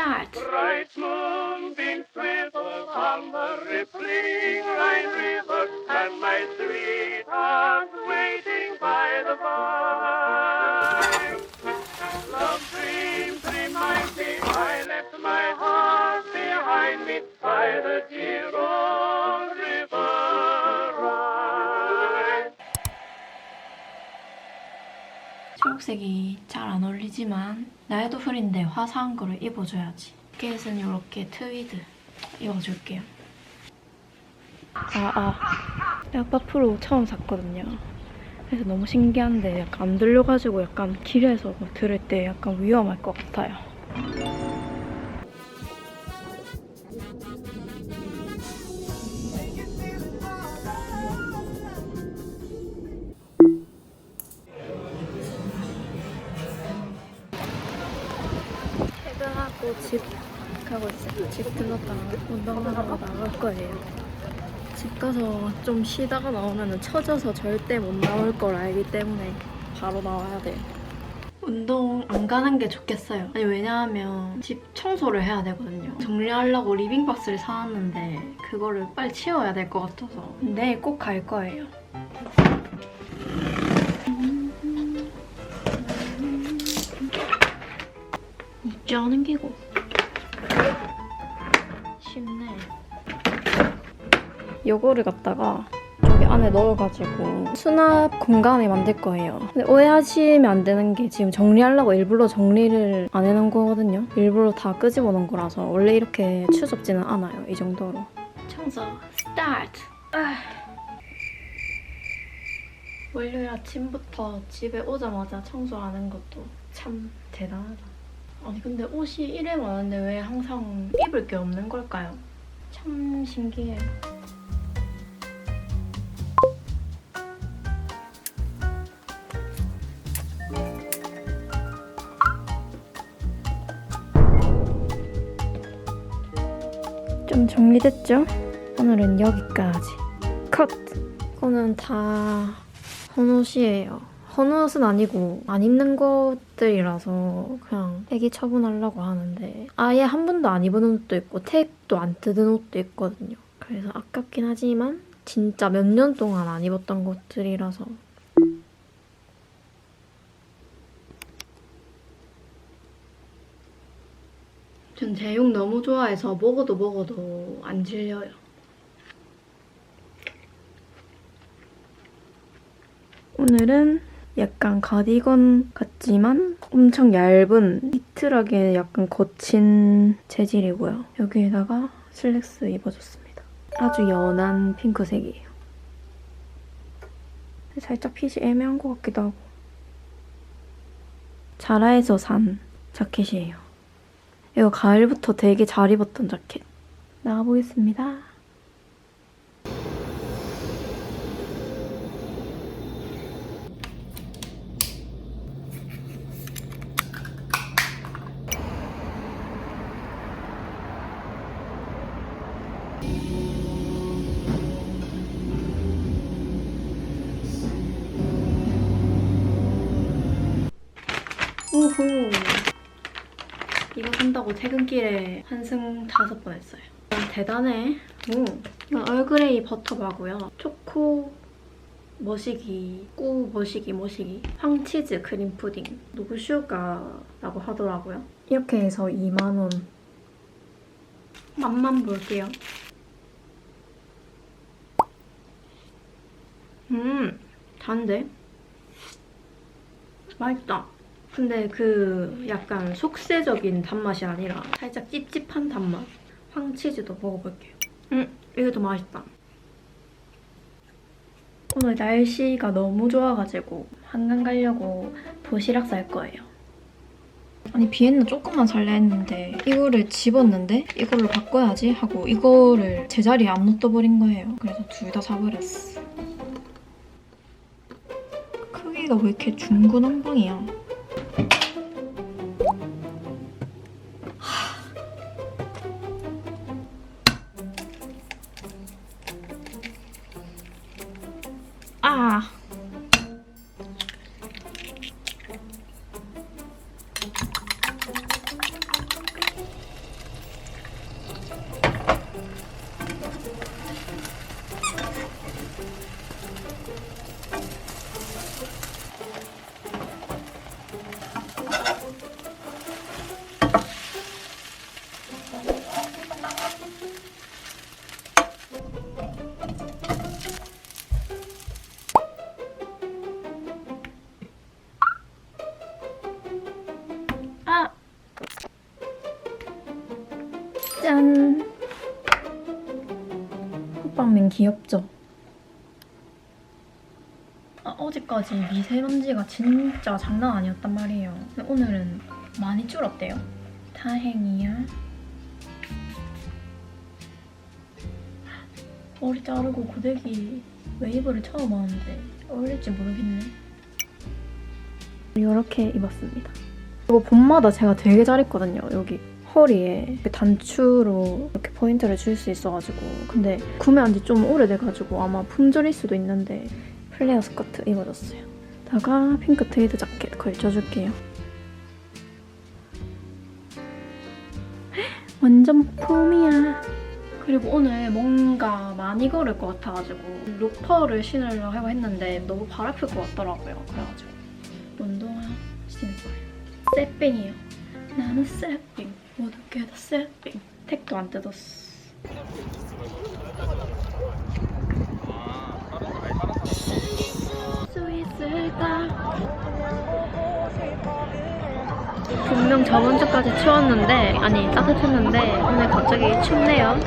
start. Bright moonbeams twinkle on the rippling Rhine River, and my sweetheart waiting by the vine. Love dreams remind me I left my heart behind me by the dear old river Rhine. 초록색이 잘 안 어울리지만 나에도 흐린데 화사한 거를 입어줘야지. 겟은 이렇게 트위드 입어줄게요. 아, 아. 에어팟 프로 처음 샀거든요. 그래서 너무 신기한데 약간 안 들려가지고 약간 길에서 뭐 들을 때 약간 위험할 것 같아요. 집 가서 좀 쉬다가 나오면 처져서 절대 못 나올 걸 알기 때문에 바로 나와야 돼요. 운동 안 가는 게 좋겠어요. 아니 왜냐하면 집 청소를 해야 되거든요. 정리하려고 리빙박스를 사놨는데 그거를 빨리 치워야 될 것 같아서 내일 꼭 갈 거예요. 잊지 않은 기고 요거를 갖다가 여기 안에 넣어가지고 수납 공간을 만들 거예요. 근데 오해하시면 안 되는 게 지금 정리하려고 일부러 정리를 안 해놓은 거거든요. 일부러 다 끄집어 놓은 거라서 원래 이렇게 추접지는 않아요. 이 정도로. 청소 스타트. 아. 월요일 아침부터 집에 오자마자 청소하는 것도 참 대단하다. 아니 근데 옷이 이래 많은데 왜 항상 입을 게 없는 걸까요? 참 신기해요. 좀 정리됐죠? 오늘은 여기까지. 컷! 이거는 다 헌옷이에요. 헌옷은 아니고 안 입는 것들이라서 그냥 애기 처분하려고 하는데 아예 한 번도 안 입은 옷도 있고 택도 안 뜯은 옷도 있거든요. 그래서 아깝긴 하지만 진짜 몇 년 동안 안 입었던 것들이라서 전 제육 너무 좋아해서 먹어도 먹어도 안 질려요. 오늘은 약간 가디건 같지만 엄청 얇은 니트하게 약간 거친 재질이고요. 여기에다가 슬랙스 입어줬습니다. 아주 연한 핑크색이에요. 살짝 핏이 애매한 것 같기도 하고. 자라에서 산 자켓이에요. 이거 가을부터 되게 잘 입었던 자켓. 나가보겠습니다. 산다고 퇴근길에 한승 다섯 번 했어요. 대단해. 오. 얼그레이 버터바고요. 초코 머시기, 꾸 머시기 머시기, 황치즈 크림 푸딩, 노슈가라고 하더라고요. 이렇게 해서 2만 원. 맛만 볼게요. 음, 단데? 맛있다. 근데 그 약간 속세적인 단맛이 아니라 살짝 찝찝한 단맛. 황치즈도 먹어볼게요. 음, 이게 더 맛있다. 오늘 날씨가 너무 좋아가지고 한강 가려고 도시락 살 거예요. 아니 비엔나 조금만 살려 했는데 이거를 집었는데 이걸로 바꿔야지 하고 이거를 제자리에 안 놔둬버린 거예요. 그래서 둘 다 사버렸어. 크기가 왜 이렇게 중구난방이야? 짠! 호빵맨 귀엽죠? 아, 어제까지 미세먼지가 진짜 장난 아니었단 말이에요. 근데 오늘은 많이 줄었대요. 다행이야. 머리 자르고 고데기 웨이브를 처음 하는데 어울릴지 모르겠네. 이렇게 입었습니다. 이거 봄마다 제가 되게 잘했거든요. 여기 허리에 단추로 이렇게 포인트를 줄 수 있어가지고 근데 구매한 지 좀 오래돼가지고 아마 품절일 수도 있는데 플레어 스커트 입어줬어요. 다가 핑크 트위드 자켓 걸쳐줄게요. 완전 폼이야. 그리고 오늘 뭔가 많이 걸을 것 같아가지고 로퍼를 신으려고 했는데 너무 발 아플 것 같더라고요. 그래가지고 운동화 신을 거예요. 쎄빙이요. 나는 쎄빙. 게다 쎄빙. 택도 안 뜯었어. 수 있을까? 분명 저번 주까지 추웠는데 아니 따뜻했는데 오늘 갑자기 춥네요.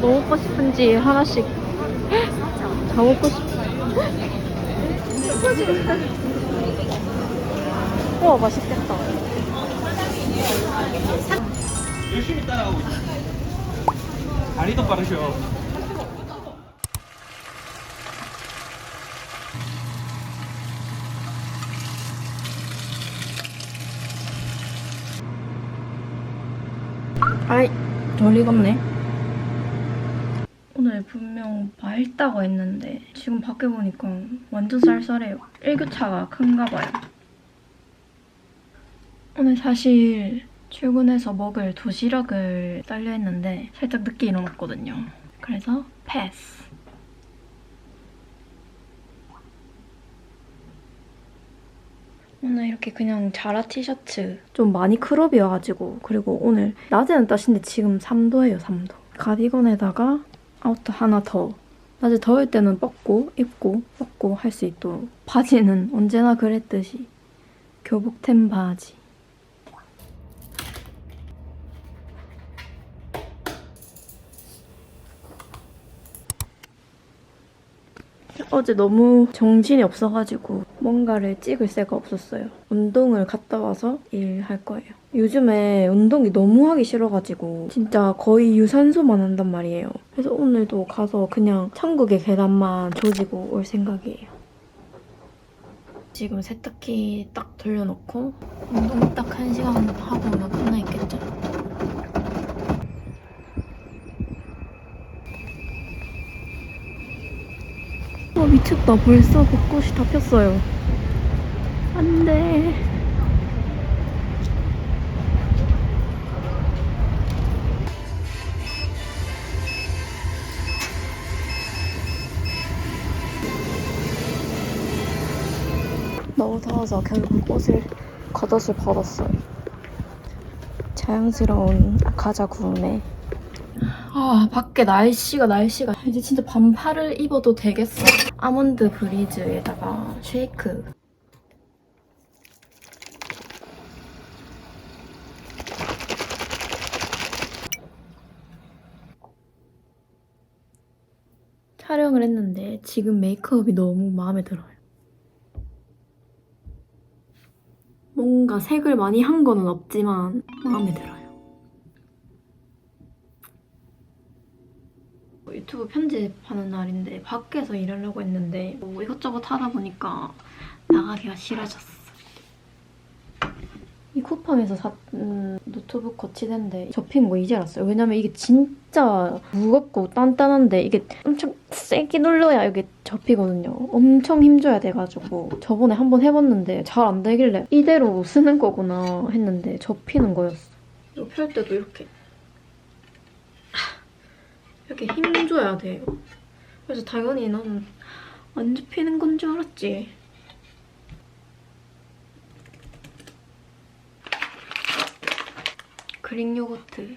뭐 먹고 싶은지 하나씩 다 먹고 싶어. 우와 맛있겠다. 열심히 따라가고 있어. 다리도 빠르셔. 아이 덜 익었네. 오늘 분명 맑다고 했는데 지금 밖에 보니까 완전 쌀쌀해요. 일교차가 큰가 봐요. 오늘 사실 출근해서 먹을 도시락을 딸려 했는데 살짝 늦게 일어났거든요. 그래서 패스. 오늘 이렇게 그냥 자라 티셔츠 좀 많이 크롭이어가지고 그리고 오늘 낮에는 따신데 지금 3도예요 3도 가디건에다가 아우터 하나 더. 낮에 더울 때는 벗고 입고 벗고 할 수 있도록. 바지는 언제나 그랬듯이 교복템 바지 어제 너무 정신이 없어가지고 뭔가를 찍을 새가 없었어요. 운동을 갔다 와서 일할 거예요. 요즘에 운동이 너무 하기 싫어가지고 진짜 거의 유산소만 한단 말이에요. 그래서 오늘도 가서 그냥 천국의 계단만 조지고 올 생각이에요. 지금 세탁기 딱 돌려놓고 운동 딱한 시간 하고 오면 끝나 있겠죠. 미쳤다 벌써 벚꽃이 다 폈어요. 안돼. 너무 더워서 결국 옷을 겉옷을 벗었어요. 자연스러운 가자 구음에 아 밖에 날씨가 날씨가. 이제 진짜 반팔을 입어도 되겠어? 아몬드 브리즈에다가 쉐이크. 촬영을 했는데 지금 메이크업이 너무 마음에 들어요. 뭔가 색을 많이 한 거는 없지만 마음에 들어요 유튜브 편집하는 날인데 밖에서 일하려고 했는데 뭐 이것저것 하다 보니까 나가기가 싫어졌어. 이 쿠팡에서 산 음, 노트북 거치대인데 접힌 거 이제 알았어요. 왜냐면 이게 진짜 무겁고 단단한데 이게 엄청 세게 눌러야 이게 접히거든요. 엄청 힘줘야 돼가지고 저번에 한번 해봤는데 잘 안 되길래 이대로 쓰는 거구나 했는데 접히는 거였어. 이거 펼 때도 이렇게 이렇게 힘줘야 돼요. 그래서 당연히 나는 안 접히는 건 줄 알았지. 그릭 요거트.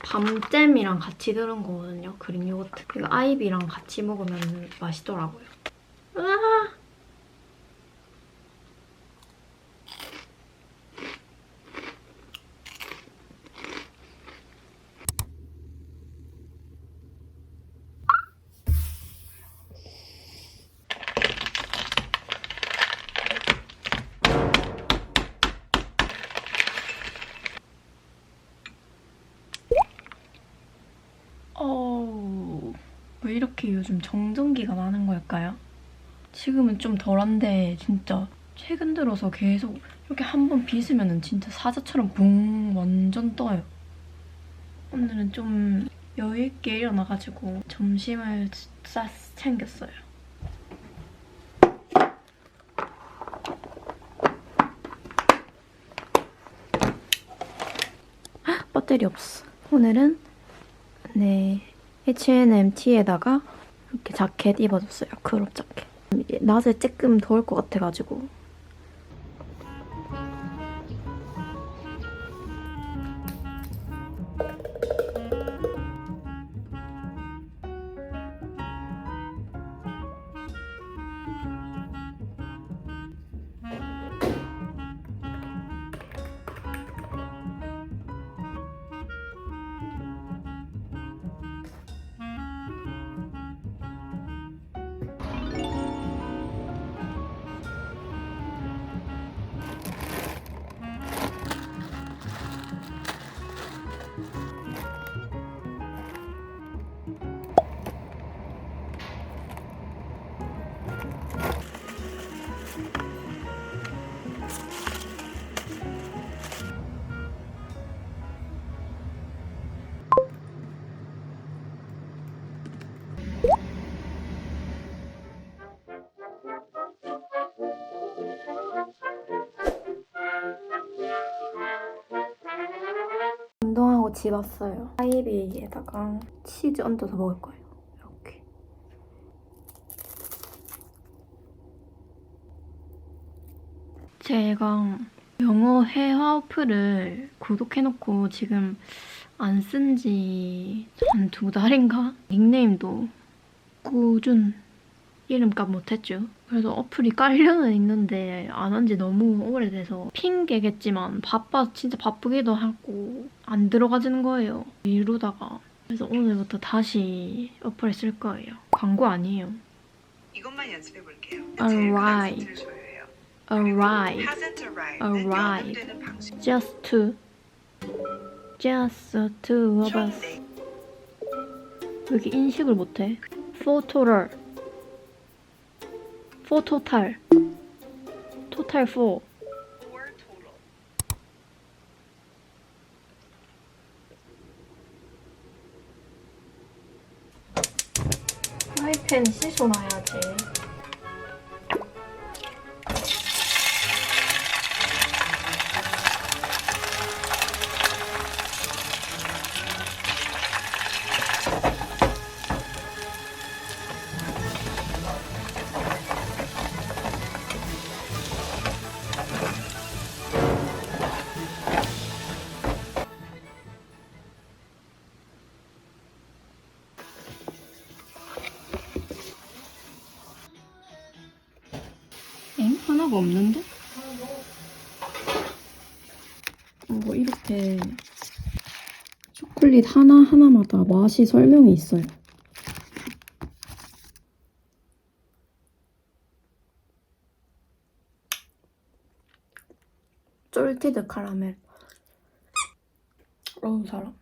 밤잼이랑 같이 들은 거거든요, 그릭 요거트. 이거 아이비랑 같이 먹으면 맛있더라고요. 으아! 요즘 정전기가 많은 걸까요? 지금은 좀 덜한데 진짜 최근 들어서 계속 이렇게 한 번 빗으면 진짜 사자처럼 붕 완전 떠요. 오늘은 좀 여유 있게 일어나가지고 점심을 싹 챙겼어요. 헉, 배터리 없어. 오늘은 네 H&M 티에다가 이렇게 자켓 입어줬어요. 크롭 자켓. 낮에 조금 더울 것 같아가지고 집 왔어요. 아이비에다가 치즈 얹어서 먹을 거예요. 이렇게. 제가 영어 회화 어플을 구독해놓고 지금 안 쓴 지 한 두 달인가? 닉네임도 꾸준 이름값 못했죠. 그래서 어플이 깔려는 있는데 안 한 지 너무 오래돼서 핑계겠지만 바빠 진짜 바쁘기도 하고 안 들어가지는 거예요. 이러다가 그래서 오늘부터 다시 어플을 쓸 거예요. 광고 아니에요. 이것만 연습해 볼게요. Alright. Alright. Alright. Just to, Just to of us. 왜 이렇게 인식을 못해? Photo를 4 토탈 토탈 4 프라이팬 씻어놔야지. 하나가 없는데? 뭐 이렇게 초콜릿 하나하나마다 맛이 설명이 있어요. 쫄티드 카라멜. 어우, 사람.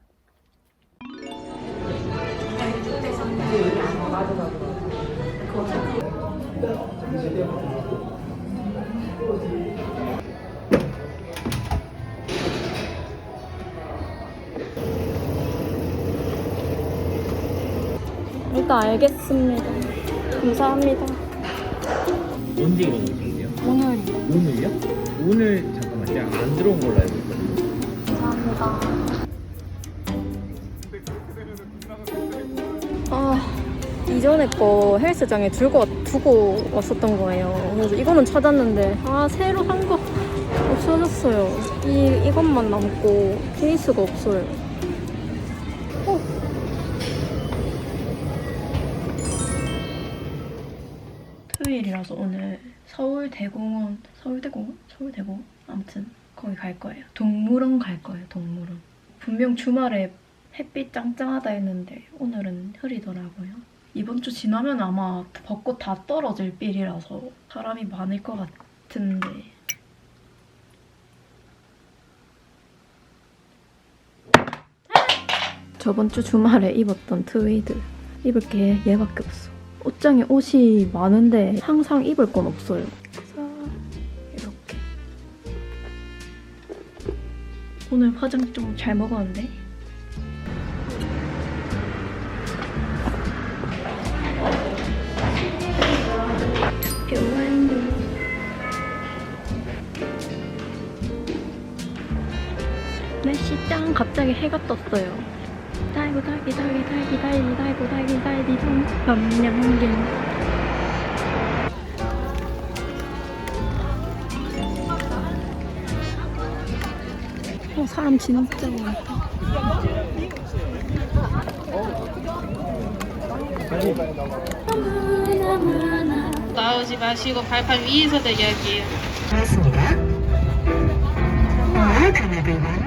일단 알겠습니다. 감사합니다. 언제 일어나세요? 오늘 오늘요? 오늘 잠깐만 제가 안 들어온 걸로 알고 있거든요. 감사합니다. 아, 이전에 거 헬스장에 들고 두고 왔었던 거예요. 그래서 이거는 찾았는데 아 새로 산거 없어졌어요. 이, 이것만 남고 케이스가 없어요. 어. 토요일이라서 오늘 서울대공원, 서울대공원? 서울대공원? 아무튼 거기 갈 거예요. 동물원 갈 거예요, 동물원. 분명 주말에 햇빛 짱짱하다 했는데 오늘은 흐리더라고요. 이번 주 지나면 아마 벚꽃 다 떨어질 빌이라서 사람이 많을 것 같은데 저번 주 주말에 입었던 트웨이드 입을 게 얘밖에 없어. 옷장에 옷이 많은데 항상 입을 건 없어요. 이렇게 오늘 화장 좀 잘 먹었는데 짱 갑자기 해가 떴어요. 달고 달기 달기 달기 달기 달고 달기 달기 좀 변명gen 어 사람 진짜 많다. 나오지 마시고 발판 위에서 대기할게요. 고맙습니다. 와, 그나들만